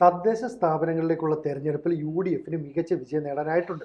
തദ്ദേശ സ്ഥാപനങ്ങളിലേക്കുള്ള തെരഞ്ഞെടുപ്പിൽ U D എഫിന് മികച്ച വിജയം നേടാനായിട്ടുണ്ട്.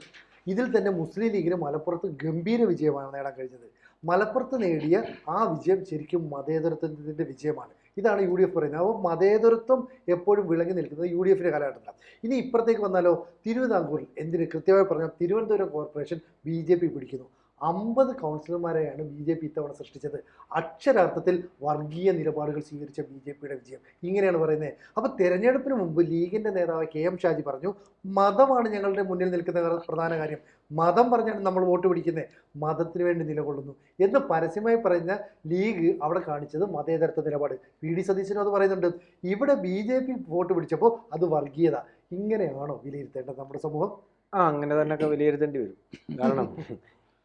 ഇതിൽ തന്നെ മുസ്ലിം ലീഗിന് മലപ്പുറത്ത് ഗംഭീര വിജയമാണ് നേടാൻ കഴിഞ്ഞത്. മലപ്പുറത്ത് നേടിയ ആ വിജയം ശരിക്കും മതേതരത്വത്തിന്റെ വിജയമാണ്. ഇതാണ് യു ഡി എഫ് പറയുന്നത്. അപ്പോൾ മതേതരത്വം എപ്പോഴും വിളങ്ങി നിൽക്കുന്നത് യു ഡി എഫിന്റെ കാലഘട്ടത്തിലാണ്. ഇനി ഇപ്പുറത്തേക്ക് വന്നാലോ തിരുവിതാംകൂറിൽ എന്തിന് കൃത്യമായി പറഞ്ഞാൽ Thiruvananthapuram corporation B J P പിടിക്കുന്നു. അമ്പത് കൗൺസിലർമാരെയാണ് ബി ജെ പി ഇത്തവണ സൃഷ്ടിച്ചത്. അക്ഷരാർത്ഥത്തിൽ വർഗീയ നിലപാടുകൾ സ്വീകരിച്ച ബി ജെ പിയുടെ വിജയം. ഇങ്ങനെയാണ് പറയുന്നത്. അപ്പോൾ തെരഞ്ഞെടുപ്പിന് മുമ്പ് ലീഗിന്റെ നേതാവ് കെ എം ഷാജി പറഞ്ഞു മതമാണ് ഞങ്ങളുടെ മുന്നിൽ നിൽക്കുന്ന പ്രധാന കാര്യം. മതം പറഞ്ഞാണ് നമ്മൾ വോട്ട് പിടിക്കുന്നത്. മതത്തിന് വേണ്ടി നിലകൊള്ളുന്നു. എന്ന് പരസ്യമായി പറഞ്ഞ ലീഗ് അവിടെ കാണിച്ചത് മതേതരത്വ നിലപാട്. പി ഡി സതീശനും അത് പറയുന്നുണ്ട്. ഇവിടെ ബി ജെ പി വോട്ട് പിടിച്ചപ്പോൾ അത് വർഗീയത. ഇങ്ങനെയാണോ വിലയിരുത്തേണ്ടത് നമ്മുടെ സമൂഹം? ആ അങ്ങനെ തന്നെയൊക്കെ വിലയിരുത്തേണ്ടി വരും. കാരണം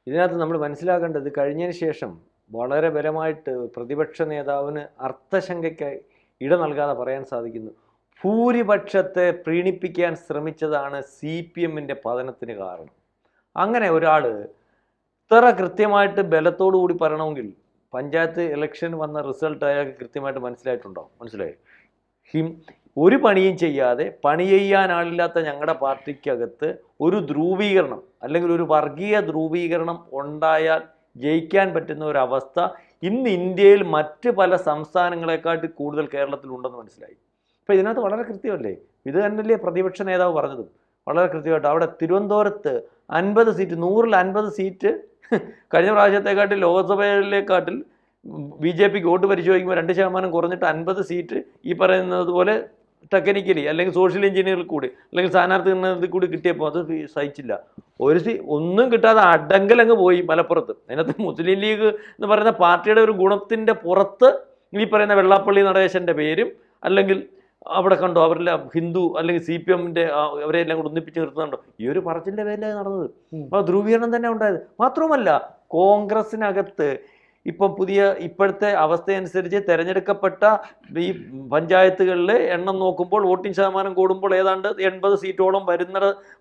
ഇതിനകത്ത് നമ്മൾ മനസ്സിലാക്കേണ്ടത് കഴിഞ്ഞതിന് ശേഷം വളരെ ബലമായിട്ട് പ്രതിപക്ഷ നേതാവിന് അർത്ഥശങ്കയ്ക്കായി ഇട നൽകാതെ പറയാൻ സാധിക്കുന്നു. ഭൂരിപക്ഷത്തെ പ്രീണിപ്പിക്കാൻ ശ്രമിച്ചതാണ് സി പി എമ്മിന്റെ പതനത്തിന് കാരണം. അങ്ങനെ ഒരാൾ ഇത്ര കൃത്യമായിട്ട് ബലത്തോടു കൂടി പറയണമെങ്കിൽ പഞ്ചായത്ത് ഇലക്ഷൻ വന്ന റിസൾട്ട് അയാൾക്ക് കൃത്യമായിട്ട് മനസ്സിലായിട്ടുണ്ടോ? മനസ്സിലായി? ഹിം ഒരു പണിയും ചെയ്യാതെ പണി ചെയ്യാൻ ആളില്ലാത്ത ഞങ്ങളുടെ പാർട്ടിക്കകത്ത് ഒരു ധ്രുവീകരണം അല്ലെങ്കിൽ ഒരു വർഗീയ ധ്രുവീകരണം ഉണ്ടായാൽ ജയിക്കാൻ പറ്റുന്ന ഒരു അവസ്ഥ ഇന്ന് ഇന്ത്യയിൽ മറ്റ് പല സംസ്ഥാനങ്ങളെക്കാട്ടി കൂടുതൽ കേരളത്തിലുണ്ടെന്ന് മനസ്സിലായി. അപ്പോൾ ഇതിനകത്ത് വളരെ കൃത്യമല്ലേ? ഇത് തന്നെയല്ലേ പ്രതിപക്ഷ നേതാവ് പറഞ്ഞതും? വളരെ കൃത്യമായിട്ട് അവിടെ തിരുവനന്തപുരത്ത് അൻപത് സീറ്റ് നൂറിൽ അൻപത് സീറ്റ് കഴിഞ്ഞ പ്രാവശ്യത്തെക്കാട്ടിൽ ലോക്സഭയിലേക്കാട്ടിൽ ബി ജെ പിക്ക് വോട്ട് പരിശോധിക്കുമ്പോൾ രണ്ട് ശതമാനം കുറഞ്ഞിട്ട് അൻപത് സീറ്റ് ഈ പറയുന്നത് പോലെ ടെക്നിക്കലി അല്ലെങ്കിൽ സോഷ്യൽ എഞ്ചിനീയറിൽ കൂടി അല്ലെങ്കിൽ സ്ഥാനാർത്ഥി നിർണയത്തിൽ കൂടി കിട്ടിയപ്പോൾ അത് സഹിച്ചില്ല. ഒരു സി ഒന്നും കിട്ടാതെ അടങ്കലങ്ങ് പോയി മലപ്പുറത്ത്. അതിനകത്ത് മുസ്ലിം ലീഗ് എന്ന് പറയുന്ന പാർട്ടിയുടെ ഒരു ഗുണത്തിന്റെ പുറത്ത് ഈ പറയുന്ന വെള്ളാപ്പള്ളി നടേശന്റെ പേരും അല്ലെങ്കിൽ അവിടെ കണ്ടോ അവരുടെ ഹിന്ദു അല്ലെങ്കിൽ സി പി എമ്മിന്റെ അവരെല്ലാം കൂടെ ഒന്നിപ്പിച്ച് നിർത്തുന്നുണ്ടോ? ഈ ഒരു പറച്ചിന്റെ പേരിലാണ് നടന്നത്. അപ്പോൾ ധ്രുവീകരണം തന്നെ ഉണ്ടായത്. മാത്രവുമല്ല കോൺഗ്രസിനകത്ത് ഇപ്പം പുതിയ ഇപ്പോഴത്തെ അവസ്ഥയനുസരിച്ച് തിരഞ്ഞെടുക്കപ്പെട്ട ഈ പഞ്ചായത്തുകളിൽ എണ്ണം നോക്കുമ്പോൾ വോട്ടിംഗ് ശതമാനം കൂടുമ്പോൾ ഏതാണ്ട് എൺപത് സീറ്റോളം വരുന്ന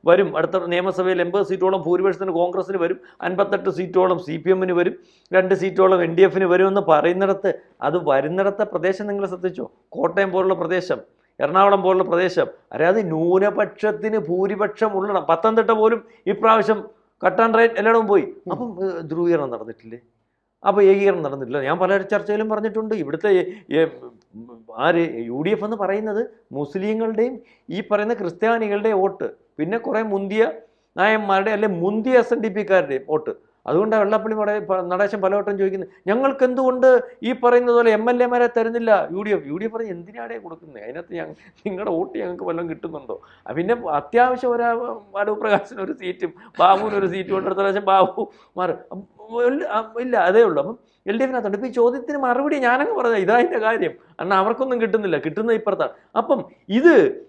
വരും. അടുത്ത നിയമസഭയിൽ എൺപത് സീറ്റോളം ഭൂരിപക്ഷത്തിന് കോൺഗ്രസിന് വരും. അൻപത്തെട്ട് സീറ്റോളം സി പി എമ്മിന് വരും. രണ്ട് സീറ്റോളം എൻ ഡി എഫിന് വരുമെന്ന് പറയുന്നിടത്ത് അത് വരുന്നിടത്തെ പ്രദേശം നിങ്ങൾ ശ്രദ്ധിച്ചോ? കോട്ടയം പോലുള്ള പ്രദേശം എറണാകുളം പോലുള്ള പ്രദേശം അതായത് ന്യൂനപക്ഷത്തിന് ഭൂരിപക്ഷം ഉള്ളണം പത്തനംതിട്ട പോലും ഇപ്രാവശ്യം കട്ട് ആൻഡ് റൈറ്റ് എല്ലായിടവും പോയി. അപ്പം ധ്രുവീകരണം നടന്നിട്ടില്ലേ? അപ്പോൾ ഏകീകരണം നടന്നിട്ടില്ല. ഞാൻ പല ചർച്ചയിലും പറഞ്ഞിട്ടുണ്ട്. ഇവിടുത്തെ ആര് യു ഡി എഫ് എന്ന് പറയുന്നത് മുസ്ലിങ്ങളുടെയും ഈ പറയുന്ന ക്രിസ്ത്യാനികളുടെ വോട്ട്. പിന്നെ കുറേ മുന്തിയ നായന്മാരുടെ അല്ലെ മുന്തിയ എസ് എൻ ഡി പിക്കാരുടെയും വോട്ട്. അതുകൊണ്ടാണ് വെള്ളപ്പള്ളി മട നടേശം നടേശൻ പലവട്ടം ചോദിക്കുന്നത് ഞങ്ങൾക്ക് എന്തുകൊണ്ട് ഈ പറയുന്നത് പോലെ എം എൽ എമാരെ തരുന്നില്ല U D F? U D F പറഞ്ഞ് എന്തിനാടേ കൊടുക്കുന്നത് അതിനകത്ത് ഞങ്ങൾ നിങ്ങളുടെ വോട്ട് ഞങ്ങൾക്ക് വല്ലതും കിട്ടുന്നുണ്ടോ? പിന്നെ അത്യാവശ്യം ഒരാ അടവ് പ്രകാശിന് ഒരു സീറ്റും ബാബുവിന് ഒരു സീറ്റും ഉണ്ട് അടുത്ത പ്രാവശ്യം ബാബു മാറും ഇല്ല അതേ ഉള്ളൂ. അപ്പം എൽ ഡി എഫിനകത്തുണ്ട് ഇപ്പം ഈ ചോദ്യത്തിന് മറുപടി ഞാനങ്ങ് പറഞ്ഞ ഇതാ അതിന്റെ കാര്യം. കാരണം അവർക്കൊന്നും കിട്ടുന്നില്ല. കിട്ടുന്ന ഇപ്പുറത്താണ് അപ്പം ഇത്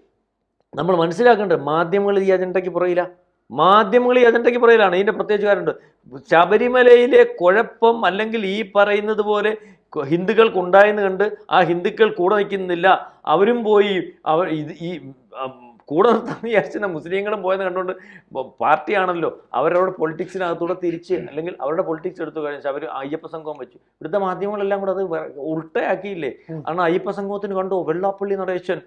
നമ്മൾ മനസ്സിലാക്കേണ്ടത് മാധ്യമങ്ങൾ ഈ അജണ്ടയ്ക്ക് പുറയില്ല മാധ്യമങ്ങൾ ഈ അജണ്ടയ്ക്ക് പുറയിലാണ് ഇതിന്റെ പ്രത്യേകിച്ച് കാര്യമുണ്ട്. ശബരിമലയിലെ കുഴപ്പം അല്ലെങ്കിൽ ഈ പറയുന്നത് പോലെ കൊ- ഹിന്ദുക്കൾക്ക് ഉണ്ടായെന്ന് കണ്ട് ആ ഹിന്ദുക്കൾ കൂടെ നിൽക്കുന്നില്ല. അവരും പോയി അവർ ഇത് ഈ കൂടെ നിർത്താൻ വിചാരിച്ച മുസ്ലിങ്ങളും പോയെന്ന് കണ്ടുകൊണ്ട് പാർട്ടിയാണല്ലോ അവരവരുടെ പൊളിറ്റിക്സിനകത്തൂടെ തിരിച്ച് അല്ലെങ്കിൽ അവരുടെ പൊളിറ്റിക്സ് എടുത്തു കഴിഞ്ഞാൽ അവർ അയ്യപ്പ സംഘം വെച്ചു. ഇവിടുത്തെ മാധ്യമങ്ങളെല്ലാം കൂടെ അത് ഉൾട്ടയാക്കിയില്ലേ. കാരണം അയ്യപ്പ സംഘത്തിന് കണ്ടോ വെള്ളാപ്പള്ളി നടേശൻ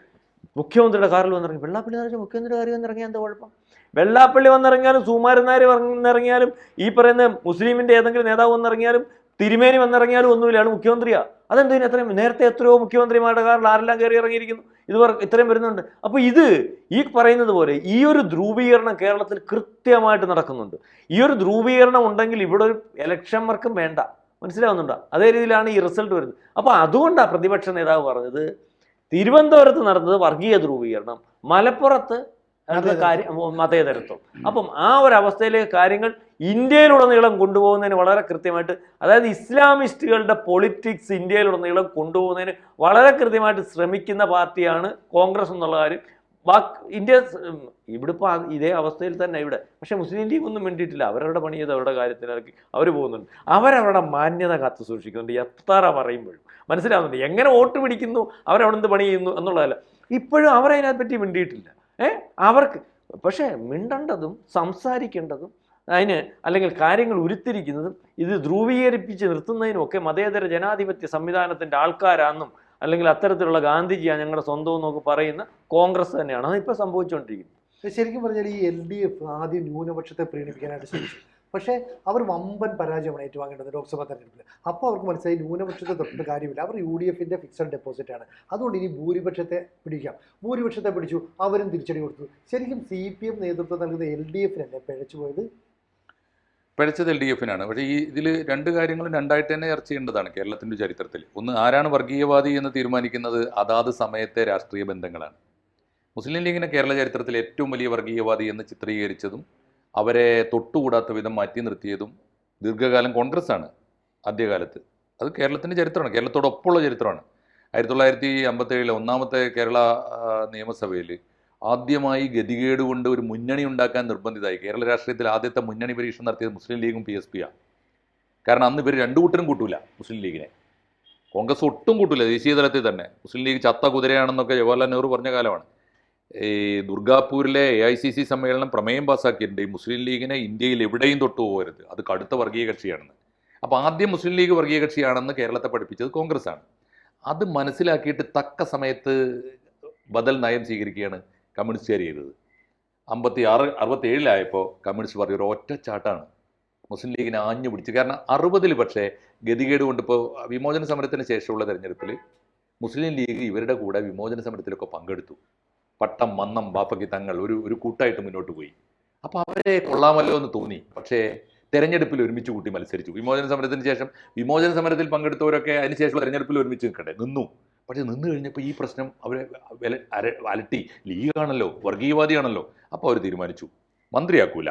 മുഖ്യമന്ത്രിയുടെ കാറിൽ വന്നിറങ്ങി. വെള്ളാപ്പള്ളി നടേശൻ മുഖ്യമന്ത്രിയുടെ കാറിൽ വന്നിറങ്ങിയാൽ എന്താ കുഴപ്പം? വെള്ളാപ്പള്ളി വന്നിറങ്ങിയാലും സുകുമാരൻ നായർ വന്നിറങ്ങിയാലും ഈ പറയുന്ന മുസ്ലിമിന്റെ ഏതെങ്കിലും നേതാവ് വന്നിറങ്ങിയാലും തിരുമേനി വന്നിറങ്ങിയാലും ഒന്നുമില്ല. മുഖ്യമന്ത്രിയാണ് മുഖ്യമന്ത്രിയാ. അതെന്തിനു എത്രയും നേരത്തെ എത്രയോ മുഖ്യമന്ത്രിമാരുടെ കാറിൽ ആരെല്ലാം കയറി ഇറങ്ങിയിരിക്കുന്നു? ഇത് ഇത്രയും വരുന്നുണ്ട്. അപ്പോൾ ഇത് ഈ പറയുന്നത് പോലെ ഈ ഒരു ധ്രുവീകരണം കേരളത്തിൽ കൃത്യമായിട്ട് നടക്കുന്നുണ്ട്. ഈ ഒരു ധ്രുവീകരണം ഉണ്ടെങ്കിൽ ഇവിടെ ഒരു ഇലക്ഷൻ വർക്കും വേണ്ട. മനസ്സിലാവുന്നുണ്ടോ? അതേ രീതിയിലാണ് ഈ റിസൾട്ട് വരുന്നത്. അപ്പോൾ അതുകൊണ്ടാണ് പ്രതിപക്ഷ നേതാവ് പറഞ്ഞത് തിരുവനന്തപുരത്ത് നടന്നത് വർഗീയ ധ്രുവീകരണം. മലപ്പുറത്ത് നടന്ന കാര്യം മതേതരത്വം. അപ്പം ആ ഒരു അവസ്ഥയിലേക്ക് കാര്യങ്ങൾ ഇന്ത്യയിലുടനീളം കൊണ്ടുപോകുന്നതിന് വളരെ കൃത്യമായിട്ട് അതായത് ഇസ്ലാമിസ്റ്റുകളുടെ പൊളിറ്റിക്സ് ഇന്ത്യയിലുടനീളം കൊണ്ടുപോകുന്നതിന് വളരെ കൃത്യമായിട്ട് ശ്രമിക്കുന്ന പാർട്ടിയാണ് കോൺഗ്രസ് എന്നുള്ള കാര്യം. ബാക്കി ഇന്ത്യ ഇവിടെ ഇപ്പോൾ ഇതേ അവസ്ഥയിൽ തന്നെ ഇവിടെ. പക്ഷെ മുസ്ലിം ലീഗ് ഒന്നും വേണ്ടിയിട്ടില്ല അവരവരുടെ പണി ചെയ്ത് അവരുടെ കാര്യത്തിനിറക്കി അവർ പോകുന്നുണ്ട്. അവരവരുടെ മാന്യത കാത്തു സൂക്ഷിക്കുന്നുണ്ട്. എത്ര പറയുമ്പോഴും. മനസ്സിലാവുന്നുണ്ട്. എങ്ങനെ വോട്ട് പിടിക്കുന്നു? അവരവിടെ എന്ത് പണി ചെയ്യുന്നു എന്നുള്ളതല്ല. ഇപ്പോഴും അവരതിനെപ്പറ്റി മിണ്ടിയിട്ടില്ല. അവർക്ക് പക്ഷേ മിണ്ടേണ്ടതും സംസാരിക്കേണ്ടതും അതിന് അല്ലെങ്കിൽ കാര്യങ്ങൾ ഉരുത്തിരിക്കുന്നതും ഇത് ധ്രുവീകരിപ്പിച്ച് നിർത്തുന്നതിനും ഒക്കെ മതേതര ജനാധിപത്യ സംവിധാനത്തിന്റെ ആൾക്കാരാണെന്നും അല്ലെങ്കിൽ അത്തരത്തിലുള്ള ഗാന്ധിജിയാണ് ഞങ്ങളുടെ സ്വന്തം എന്നൊക്കെ പറയുന്ന കോൺഗ്രസ് തന്നെയാണ്. അതിപ്പോൾ സംഭവിച്ചുകൊണ്ടിരിക്കുന്നത് ശരിക്കും പറഞ്ഞാൽ ഈ എൽ ഡി എഫ് ആദ്യം ന്യൂനപക്ഷത്തെ പ്രീണിപ്പിക്കാനായിട്ട് ശ്രമിച്ചു. പക്ഷേ അവർ വമ്പൻ പരാജയമാണ് ഏറ്റുവാങ്ങേണ്ടത് ലോക്സഭാ തെരഞ്ഞെടുപ്പിൽ. അപ്പോൾ അവർക്ക് മനസ്സിലായി ന്യൂനപക്ഷത്തെ തൊട്ടിട്ട് കാര്യമില്ല. അവർ യു ഡി എഫിന്റെ ഫിക്സഡ് ഡെപ്പോസിറ്റ് ആണ്. അതുകൊണ്ട് ഇനി ഭൂരിപക്ഷത്തെ പിടിക്കാം. ഭൂരിപക്ഷത്തെ പിടിച്ചു അവരും തിരിച്ചടി കൊടുത്തു. ശരിക്കും സി പി എം നേതൃത്വം നൽകുന്ന എൽ ഡി എഫിനല്ലേ പിഴച്ചു പോയത്? പിഴച്ചത് എൽ ഡി എഫിനാണ്. പക്ഷേ ഈ ഇതിൽ രണ്ട് കാര്യങ്ങളും രണ്ടായിട്ട് തന്നെ ചർച്ച ചെയ്യേണ്ടതാണ് കേരളത്തിന്റെ ചരിത്രത്തിൽ. ഒന്ന് ആരാണ് വർഗീയവാദി എന്ന് തീരുമാനിക്കുന്നത്? അതാത് സമയത്തെ രാഷ്ട്രീയ ബന്ധങ്ങളാണ്. മുസ്ലിം ലീഗിനെ കേരള ചരിത്രത്തിൽ ഏറ്റവും വലിയ വർഗീയവാദി എന്ന് ചിത്രീകരിച്ചതും അവരെ തൊട്ടുകൂടാത്ത വിധം മാറ്റി നിർത്തിയതും ദീർഘകാലം കോൺഗ്രസ്സാണ് ആദ്യകാലത്ത്. അത് കേരളത്തിന്റെ ചരിത്രമാണ്. കേരളത്തോടൊപ്പമുള്ള ചരിത്രമാണ്. ആയിരത്തി തൊള്ളായിരത്തി അമ്പത്തേഴിലെ ഒന്നാമത്തെ കേരള നിയമസഭയിൽ ആദ്യമായി ഗതികേട് കൊണ്ട് ഒരു മുന്നണി ഉണ്ടാക്കാൻ നിർബന്ധിതമായി. കേരള രാഷ്ട്രീയത്തിൽ ആദ്യത്തെ മുന്നണി പരീക്ഷ നടത്തിയത് മുസ്ലിം ലീഗും പി എസ് പിയാണ്. കാരണം അന്ന് ഇവർ രണ്ടു കൂട്ടരും കൂട്ടൂല മുസ്ലിം ലീഗിനെ. കോൺഗ്രസ് ഒട്ടും കൂട്ടില്ല ദേശീയ തലത്തിൽ തന്നെ. മുസ്ലിം ലീഗ് ചത്ത കുതിരയാണെന്നൊക്കെ ജവഹർലാൽ നെഹ്റു പറഞ്ഞ കാലമാണ്. ഈ ദുർഗാപൂരിലെ എ ഐ സി സി സമ്മേളനം പ്രമേയം പാസ്സാക്കിയിട്ടുണ്ട് ഈ മുസ്ലിം ലീഗിനെ ഇന്ത്യയിൽ എവിടെയും തൊട്ടു പോകരുത്. അത് കടുത്ത വർഗീയ കക്ഷിയാണെന്ന്. അപ്പോൾ ആദ്യം മുസ്ലിം ലീഗ് വർഗീയ കക്ഷിയാണെന്ന് കേരളത്തെ പഠിപ്പിച്ചത് കോൺഗ്രസ് ആണ് അത് മനസ്സിലാക്കിയിട്ട് തക്ക സമയത്ത് ബദൽ നയം സ്വീകരിക്കുകയാണ് കമ്മ്യൂണിസ്റ്റുകാർ ചെയ്തത്. അമ്പത്തി ആറ് അറുപത്തേഴിലായപ്പോൾ കമ്മ്യൂണിസ്റ്റ് പാർട്ടി ഒരു ഒറ്റച്ചാട്ടാണ് മുസ്ലിം ലീഗിനെ ആഞ്ഞു പിടിച്ചു കാരണം അറുപതിൽ പക്ഷേ ഗതികേട് കൊണ്ട് ഇപ്പോൾ വിമോചന സമരത്തിന് ശേഷമുള്ള തെരഞ്ഞെടുപ്പിൽ മുസ്ലിം ലീഗ് ഇവരുടെ കൂടെ വിമോചന സമരത്തിലൊക്കെ പങ്കെടുത്തു. പട്ടം മന്നം ബാപ്പയ്ക്ക് തങ്ങൾ ഒരു ഒരു കൂട്ടായിട്ട് മുന്നോട്ട് പോയി. അപ്പോൾ അവരെ കൊള്ളാമല്ലോ എന്ന് തോന്നി. പക്ഷേ തെരഞ്ഞെടുപ്പിൽ ഒരുമിച്ച് കൂട്ടി മത്സരിച്ചു. വിമോചന സമരത്തിന് ശേഷം വിമോചന സമരത്തിൽ പങ്കെടുത്തവരൊക്കെ അതിനുശേഷം തെരഞ്ഞെടുപ്പിൽ ഒരുമിച്ച് നിൽക്കട്ടെ? നിന്നു. പക്ഷേ നിന്ന് കഴിഞ്ഞപ്പോൾ ഈ പ്രശ്നം അവരെ അര- അലട്ടി. ലീഗാണല്ലോ വർഗീയവാദിയാണല്ലോ. അപ്പോൾ അവർ തീരുമാനിച്ചു. മന്ത്രിയാക്കൂല.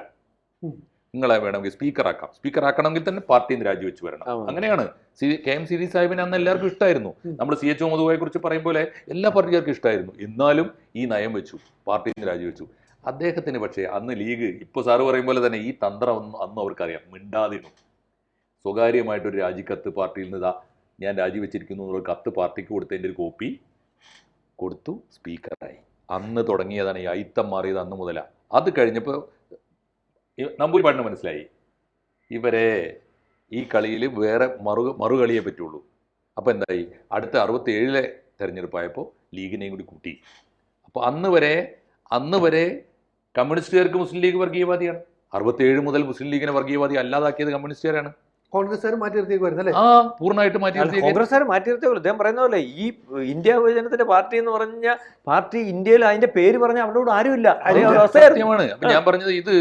നിങ്ങളെ വേണമെങ്കിൽ സ്പീക്കറാക്കാം സ്പീക്കറാക്കണമെങ്കിൽ തന്നെ പാർട്ടിയിൽ നിന്ന് രാജിവെച്ച് വരണം. അങ്ങനെയാണ്. സി കെ എം സിരി സാഹിബിനെ അന്ന് എല്ലാവർക്കും ഇഷ്ടമായിരുന്നു നമ്മൾ സി എച്ച് മുഹമ്മദ് കുറിച്ച് പറയും പോലെ എല്ലാ പാർട്ടിക്കാർക്കും ഇഷ്ടമായിരുന്നു എന്നാലും ഈ നയം വെച്ചു. പാർട്ടിയിൽ നിന്ന് രാജിവെച്ചു അദ്ദേഹത്തിന് പക്ഷേ അന്ന് ലീഗ് ഇപ്പോൾ സാറ് പറയും പോലെ തന്നെ ഈ തന്ത്രം അന്ന് അവർക്കറിയാം. മിണ്ടാതിരുന്നു. സ്വകാര്യമായിട്ടൊരു രാജിക്കത്ത് പാർട്ടിയിൽ നിന്ന് ഇതാ ഞാൻ രാജിവെച്ചിരിക്കുന്നു എന്നുള്ള കത്ത് പാർട്ടിക്ക് കൊടുത്തതിന്റെ ഒരു കോപ്പി കൊടുത്തു സ്പീക്കറായി അന്ന് തുടങ്ങിയതാണ് ഈ അയിത്തം മാറിയത് അന്ന് മുതലാണ് അത് കഴിഞ്ഞപ്പോൾ നമ്പൂരി പാട്ടിന് മനസ്സിലായി. ഇവരെ ഈ കളിയിൽ വേറെ മറു മറുകളിയെ പറ്റുള്ളൂ. അപ്പോൾ എന്തായി? അടുത്ത അറുപത്തേഴിലെ തെരഞ്ഞെടുപ്പായപ്പോൾ ലീഗിനെയും കൂടി കൂട്ടി. അപ്പോൾ അന്ന് വരെ അന്ന് വരെ കമ്മ്യൂണിസ്റ്റുകാർക്ക് മുസ്ലിം ലീഗ് വർഗീയവാദിയാണ്. അറുപത്തേഴ് മുതൽ മുസ്ലിം ലീഗിനെ വർഗീയവാദി അല്ലാതാക്കിയത് കമ്മ്യൂണിസ്റ്റുകാരാണ്. കോൺഗ്രസ്സുകാർ മാറ്റി നിർത്തിയേക്ക് വരുന്നല്ലേ ആ പൂർണമായിട്ട് മാറ്റി കോൺഗ്രസ്സുകാർ മാറ്റി നിർത്തിയ പോലെ ഇദ്ദേഹം പറയുന്ന പോലെ ഈ ഇന്ത്യ വിഭജനത്തിന്റെ പാർട്ടി എന്ന് പറഞ്ഞ പാർട്ടി ഇന്ത്യയിൽ അതിന്റെ പേര് പറഞ്ഞ അവിടെ ആരുമില്ല. സത്യമാണ്. ഞാൻ പറഞ്ഞത് ഇത്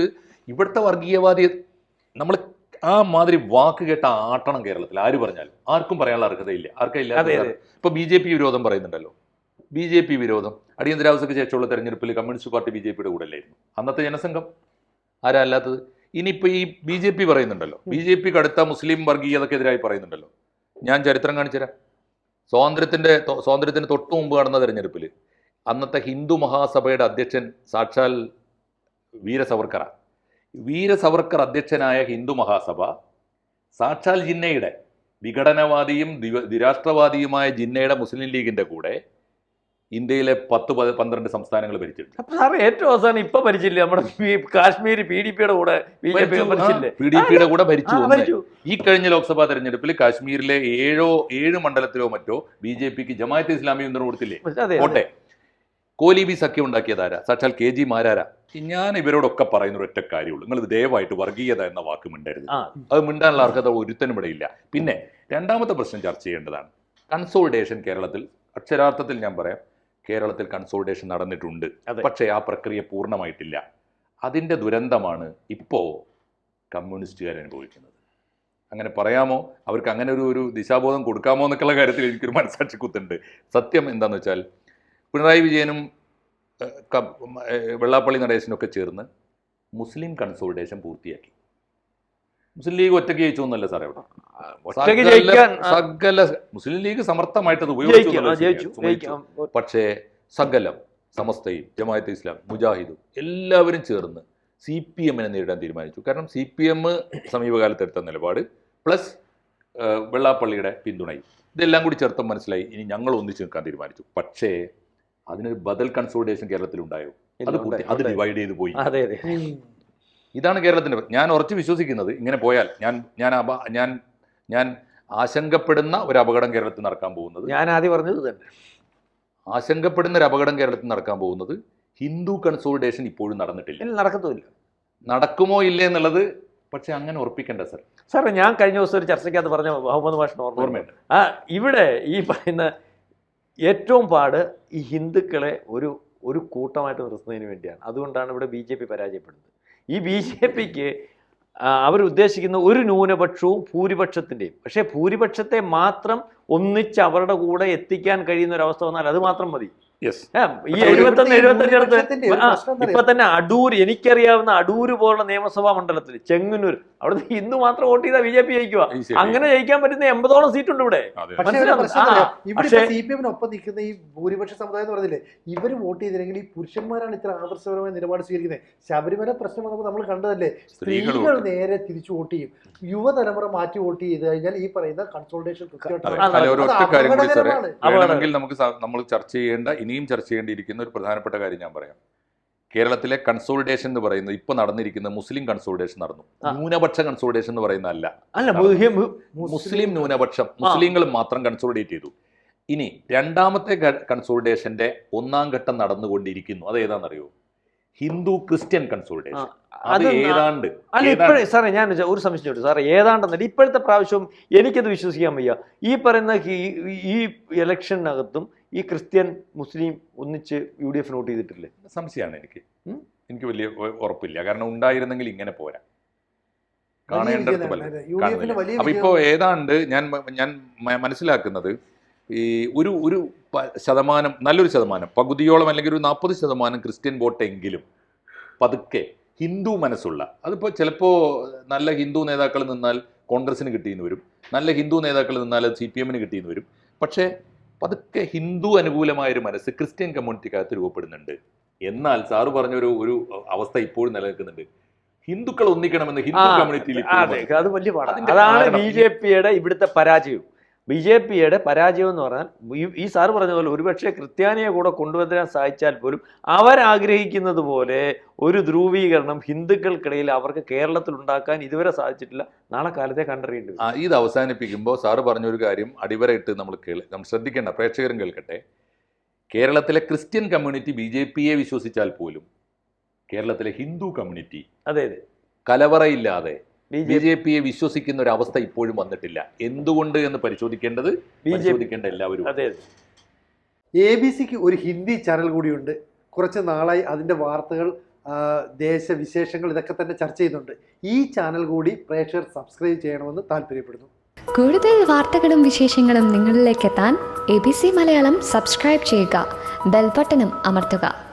ഇവിടുത്തെ വർഗീയവാദി നമ്മൾ ആ മാതിരി വാക്ക് കേട്ട ആട്ടണം കേരളത്തിൽ. ആര് പറഞ്ഞാലും. ആർക്കും പറയാനുള്ള അർഹതയില്ല. ആർക്കും അതെ, ഇല്ല ഇപ്പൊ ബി ജെ പി വിരോധം പറയുന്നുണ്ടല്ലോ. ബി ജെ പി വിരോധം. അടിയന്തരാവസ്ഥയ്ക്ക് ശേഷമുള്ള തെരഞ്ഞെടുപ്പിൽ കമ്മ്യൂണിസ്റ്റ് പാർട്ടി ബി ജെ പിയുടെ കൂടെ അല്ലായിരുന്നു. അന്നത്തെ ജനസംഘം ആരാ അല്ലാത്തത്? ഇനിയിപ്പോൾ ഈ ബി ജെ പി പറയുന്നുണ്ടല്ലോ. ബി ജെ പി കടുത്ത മുസ്ലിം വർഗീയതക്കെതിരായി പറയുന്നുണ്ടല്ലോ. ഞാൻ ചരിത്രം കാണിച്ചുതരാം. സ്വാതന്ത്ര്യത്തിന്റെ തൊ- സ്വാതന്ത്ര്യത്തിന് തൊട്ടു മുമ്പ് നടന്ന തെരഞ്ഞെടുപ്പിൽ അന്നത്തെ ഹിന്ദു മഹാസഭയുടെ അധ്യക്ഷൻ സാക്ഷാൽ വീര സവർക്കറ വീര സവർക്കർ അധ്യക്ഷനായ ഹിന്ദു മഹാസഭ സാക്ഷാൽ ജിന്നയുടെ വിഘടനവാദിയും നിരാഷ്ട്രവാദിയുമായ ജിന്നയുടെ മുസ്ലിം ലീഗിന്റെ കൂടെ ഇന്ത്യയിലെ പത്ത് പത് പന്ത്രണ്ട് സംസ്ഥാനങ്ങൾ ഭരിച്ചിട്ടുണ്ട്. അപ്പൊ സാറ് ഏറ്റവും അവസാനം ഇപ്പൊ ഭരിച്ചില്ലേ? നമ്മുടെ കാശ്മീർ പി ഡി പിയുടെ കൂടെ ബി ജെ പി ഭരിച്ചില്ലേ? പി ഡി പിയുടെ കൂടെ ഭരിച്ചു ഈ കഴിഞ്ഞ ലോക്സഭാ തെരഞ്ഞെടുപ്പിൽ കാശ്മീരിലെ ഏഴോ ഏഴ് മണ്ഡലത്തിലോ മറ്റോ ബി ജെ പിക്ക് ജമാഅത്ത് ഇസ്ലാമി ഒന്നും കൊടുത്തില്ലേ? അതെ കോലി കോട്ടെ കോലീബി സഖ്യം ഉണ്ടാക്കിയതാരാ സാക്ഷാൽ കെ ജി മാരാരാ? ഞാൻ ഇവരോടൊക്കെ പറയുന്ന ഒറ്റ കാര്യമുള്ളൂ. നിങ്ങൾ ദയവായിട്ട് വർഗീയത എന്ന വാക്ക് മിണ്ടരുത്. അത് മിണ്ടാനുള്ള അർഹത ഒരുത്തനും ഇവിടെ ഇല്ല. പിന്നെ രണ്ടാമത്തെ പ്രശ്നം ചർച്ച ചെയ്യേണ്ടതാണ്. കൺസോൾട്ടേഷൻ കേരളത്തിൽ അക്ഷരാർത്ഥത്തിൽ ഞാൻ പറയാം കേരളത്തിൽ കൺസോൾട്ടേഷൻ നടന്നിട്ടുണ്ട്. പക്ഷെ ആ പ്രക്രിയ പൂർണമായിട്ടില്ല. അതിന്റെ ദുരന്തമാണ് ഇപ്പോൾ കമ്മ്യൂണിസ്റ്റുകാർ അനുഭവിക്കുന്നത്. അങ്ങനെ പറയാമോ? അവർക്ക് അങ്ങനെ ഒരു ഒരു ദിശാബോധം കൊടുക്കാമോ എന്നൊക്കെയുള്ള കാര്യത്തിൽ എനിക്കൊരു മനസ്സാക്ഷി കുത്തുണ്ട് സത്യം എന്താണെന്ന് വെച്ചാൽ പിണറായി വിജയനും വെള്ളാപ്പള്ളി നടേശനൊക്കെ ചേർന്ന് മുസ്ലിം കൺസോൾട്ടേഷൻ പൂർത്തിയാക്കി. മുസ്ലിം ലീഗ് ഒറ്റയ്ക്ക് ജയിച്ചു എന്നല്ല സാറേ അവിടെ സകല- മുസ്ലിം ലീഗ് സമർത്ഥമായിട്ട് അത് ഉപയോഗിച്ചു പക്ഷേ സകലം സമസ്തയും ജമാഅത്ത് ഇസ്ലാം മുജാഹിദും എല്ലാവരും ചേർന്ന് സി പി എമ്മിനെ നേരിടാൻ തീരുമാനിച്ചു. കാരണം സി പി എം സമീപകാലത്ത് എടുത്ത നിലപാട് പ്ലസ് വെള്ളാപ്പള്ളിയുടെ പിന്തുണയും. ഇതെല്ലാം കൂടി ചേർത്ത് മനസ്സിലായി. ഇനി ഞങ്ങൾ ഒന്നിച്ചു നിൽക്കാൻ തീരുമാനിച്ചു. പക്ഷേ അതിനൊരു ബദൽ കൺസോളിഡേഷൻ കേരളത്തിൽ ഉണ്ടായോ അത് പൂർത്തി അത് ഡിവൈഡ് ചെയ്ത് പോയി. അതെ അതെ. ഇതാണ് കേരളത്തിന്റെ ഞാൻ ഉറച്ചു വിശ്വസിക്കുന്നത് ഇങ്ങനെ പോയാൽ ഞാൻ ഞാൻ ഞാൻ ഞാൻ ആശങ്കപ്പെടുന്ന ഒരു അപകടം കേരളത്തിൽ നടക്കാൻ പോകുന്നത് ഞാൻ ആദ്യം പറഞ്ഞത് തന്നെ ആശങ്കപ്പെടുന്ന ഒരു അപകടം കേരളത്തിൽ നടക്കാൻ പോകുന്നത് ഹിന്ദു കൺസോളിഡേഷൻ ഇപ്പോഴും നടന്നിട്ടില്ല. നടക്കത്തില്ല നടക്കത്തുമില്ല. നടക്കുമോ ഇല്ലേ എന്നുള്ളത് പക്ഷെ അങ്ങനെ ഉറപ്പിക്കണ്ട സർ. സാറേ ഞാൻ കഴിഞ്ഞ ദിവസം ഒരു ചർച്ചയ്ക്കകത്ത് പറഞ്ഞ മുഹമ്മദ് ഭാഷ ഓർമ്മ ഓർമ്മയുണ്ട്. ആ ഇവിടെ ഈ പറയുന്ന ഏറ്റവും പാട് ഈ ഹിന്ദുക്കളെ ഒരു ഒരു കൂട്ടമായിട്ട് നിർത്തുന്നതിന് വേണ്ടിയാണ്. അതുകൊണ്ടാണ് ഇവിടെ ബി ജെ പി പരാജയപ്പെടുന്നത്. ഈ ബി ജെ പിക്ക് അവരുദ്ദേശിക്കുന്ന ഒരു ന്യൂനപക്ഷവും ഭൂരിപക്ഷത്തിന്റെയും പക്ഷേ ഭൂരിപക്ഷത്തെ മാത്രം ഒന്നിച്ച് അവരുടെ കൂടെ എത്തിക്കാൻ കഴിയുന്ന ഒരു അവസ്ഥ വന്നാൽ അത് മാത്രം മതി. യെസ് ഈ എഴുപത്തൊന്ന് എഴുപത്തഞ്ചിടത്ത് ഇപ്പൊ തന്നെ അടൂർ എനിക്കറിയാവുന്ന അടൂർ പോലുള്ള നിയമസഭാ മണ്ഡലത്തിൽ ചെങ്ങന്നൂർ അവിടെ ഇന്ന് മാത്രം വോട്ട് ചെയ്താൽ ബി ജെ പി ജയിക്കുക അങ്ങനെ ജയിക്കാൻ പറ്റുന്ന എൺപതോളം സീറ്റ് ഉണ്ട് ഇവിടെ? ഇവിടെ സി പി എമ്മിനൊപ്പം നിൽക്കുന്ന ഈ ഭൂരിപക്ഷ സമുദായം എന്ന് പറഞ്ഞില്ലേ ഇവർ വോട്ട് ചെയ്തില്ലെങ്കിൽ ഈ പുരുഷന്മാരാണ് ഇത്ര ആദർശപരമായ നിലപാട് സ്വീകരിക്കുന്നത്. ശബരിമല പ്രശ്നം വന്നപ്പോൾ നമ്മൾ കണ്ടതല്ലേ സ്ത്രീകൾ നേരെ തിരിച്ചു വോട്ട് ചെയ്യും. യുവതലമുറ മാറ്റി വോട്ട് ചെയ്ത് കഴിഞ്ഞാൽ ഈ പറയുന്ന കൺസോൾട്ടേഷൻ കൃത്യമായിട്ട് നമുക്ക് ചർച്ച ചെയ്യേണ്ട ഇനിയും ചർച്ച ചെയ്യേണ്ടിയിരിക്കുന്ന ഒരു പ്രധാനപ്പെട്ട കാര്യം ഞാൻ പറയാം. കേരളത്തിലെ കൺസോളിഡേഷൻ എന്ന് പറയുന്നത് ഇപ്പൊ നടന്നിരിക്കുന്ന മുസ്ലിം കൺസോളിഡേഷൻ നടന്നു. ന്യൂനപക്ഷ കൺസോളിഡേഷൻ എന്ന് പറയുന്ന അല്ല. മുസ്ലിം ന്യൂനപക്ഷം മുസ്ലിങ്ങൾ മാത്രം കൺസോളിഡേറ്റ് ചെയ്തു. ഇനി രണ്ടാമത്തെ കൺസോളിഡേഷന്റെ ഒന്നാം ഘട്ടം നടന്നുകൊണ്ടിരിക്കുന്നു. അത് ഏതാണെന്നറിയോ? ഹിന്ദു ക്രിസ്ത്യൻ കൺസോളിഡേഷൻ അത് ഏതാണ്ട് അല്ല ഇപ്പോഴേ സാറേ ഞാൻ ഒരു- സംശയം ചോദിച്ചു സാറേ ഏതാണ്ടെന്നല്ല ഇപ്പോഴത്തെ പ്രാവശ്യം എനിക്കത് വിശ്വസിക്കാൻ വയ്യ. ഈ പറയുന്ന ഈ ഇലക്ഷനകത്തും ഈ ക്രിസ്ത്യൻ മുസ്ലിം ഒന്നിച്ച് യു ഡി എഫ് നോട്ട് ചെയ്തിട്ടില്ലേ? സംശയമാണ് എനിക്ക്. എനിക്ക് വലിയ ഉറപ്പില്ല. കാരണം ഉണ്ടായിരുന്നെങ്കിൽ ഇങ്ങനെ പോരാ. കാണേണ്ടത് അപ്പൊ ഇപ്പോ ഏതാണ്ട് ഞാൻ ഞാൻ മനസ്സിലാക്കുന്നത് ഈ ഒരു ഒരു ശതമാനം നല്ലൊരു ശതമാനം പകുതിയോളം അല്ലെങ്കിൽ ഒരു നാൽപ്പത് ശതമാനം ക്രിസ്ത്യൻ വോട്ടെങ്കിലും പതുക്കെ ഹിന്ദു മനസ്സുള്ള അതിപ്പോൾ ചിലപ്പോൾ നല്ല ഹിന്ദു നേതാക്കൾ നിന്നാൽ കോൺഗ്രസിന് കിട്ടിയെന്ന് വരും. നല്ല ഹിന്ദു നേതാക്കൾ നിന്നാൽ സി പി എമ്മിന് കിട്ടിയെന്ന് വരും. പക്ഷേ പതുക്കെ ഹിന്ദു അനുകൂലമായ ഒരു മനസ്സ് ക്രിസ്ത്യൻ കമ്മ്യൂണിറ്റിക്കകത്ത് രൂപപ്പെടുന്നുണ്ട്. എന്നാൽ സാറ് പറഞ്ഞൊരു ഒരു അവസ്ഥ ഇപ്പോഴും നിലനിൽക്കുന്നുണ്ട്. ഹിന്ദുക്കൾ ഒന്നിക്കണമെന്ന് ഹിന്ദു കമ്മ്യൂണിറ്റിയിൽ അതെ വലിയ പാടാണ് അതാണ് ബി ജെ പിയുടെ ഇവിടുത്തെ പരാജയവും ബി ജെ പിയുടെ പരാജയം എന്ന് പറഞ്ഞാൽ ഈ- സാർ പറഞ്ഞ പോലെ ഒരുപക്ഷെ ക്രിസ്ത്യാനിയെ കൂടെ കൊണ്ടുവരാൻ സാധിച്ചാൽ പോലും അവരാഗ്രഹിക്കുന്നത് പോലെ ഒരു ധ്രുവീകരണം ഹിന്ദുക്കൾക്കിടയിൽ അവർക്ക് കേരളത്തിൽ ഉണ്ടാക്കാൻ ഇതുവരെ സാധിച്ചിട്ടില്ല. നാളെ കാലത്തെ കണ്ടറിയേണ്ടി ഇത് അവസാനിപ്പിക്കുമ്പോൾ സാറ് പറഞ്ഞൊരു കാര്യം അടിവരയിട്ട് നമ്മൾ കേൾ നമ്മൾ ശ്രദ്ധിക്കേണ്ട പ്രേക്ഷകരും കേൾക്കട്ടെ. കേരളത്തിലെ ക്രിസ്ത്യൻ കമ്മ്യൂണിറ്റി ബി ജെ പിയെ വിശ്വസിച്ചാൽ പോലും കേരളത്തിലെ ഹിന്ദു കമ്മ്യൂണിറ്റി അതെ അതെ. കലവറയില്ലാതെ ബി ജെ പിയെ വിശ്വസിക്കുന്ന ഒരു അവസ്ഥ ഇപ്പോഴും വന്നിട്ടില്ല. എന്തുകൊണ്ട് എന്ന് പരിശോധിക്കേണ്ടത് ബി ജെ പരിശോധിക്കേണ്ട എല്ലാവരും എ ബി സിക്ക് ഒരു ഹിന്ദി ചാനൽ കൂടിയുണ്ട്. കുറച്ച് നാളായി അതിന്റെ വാർത്തകൾ ദേശവിശേഷങ്ങൾ ഇതൊക്കെ തന്നെ ചർച്ച ചെയ്യുന്നുണ്ട്. ഈ ചാനൽ കൂടി പ്രേക്ഷകർ സബ്സ്ക്രൈബ് ചെയ്യണമെന്ന് താല്പര്യപ്പെടുന്നു. കൂടുതൽ വാർത്തകളും വിശേഷങ്ങളും നിങ്ങളിലേക്ക് എത്താൻ A B C Malayalam subscribe ചെയ്യുക. ബെൽബട്ടനും അമർത്തുക.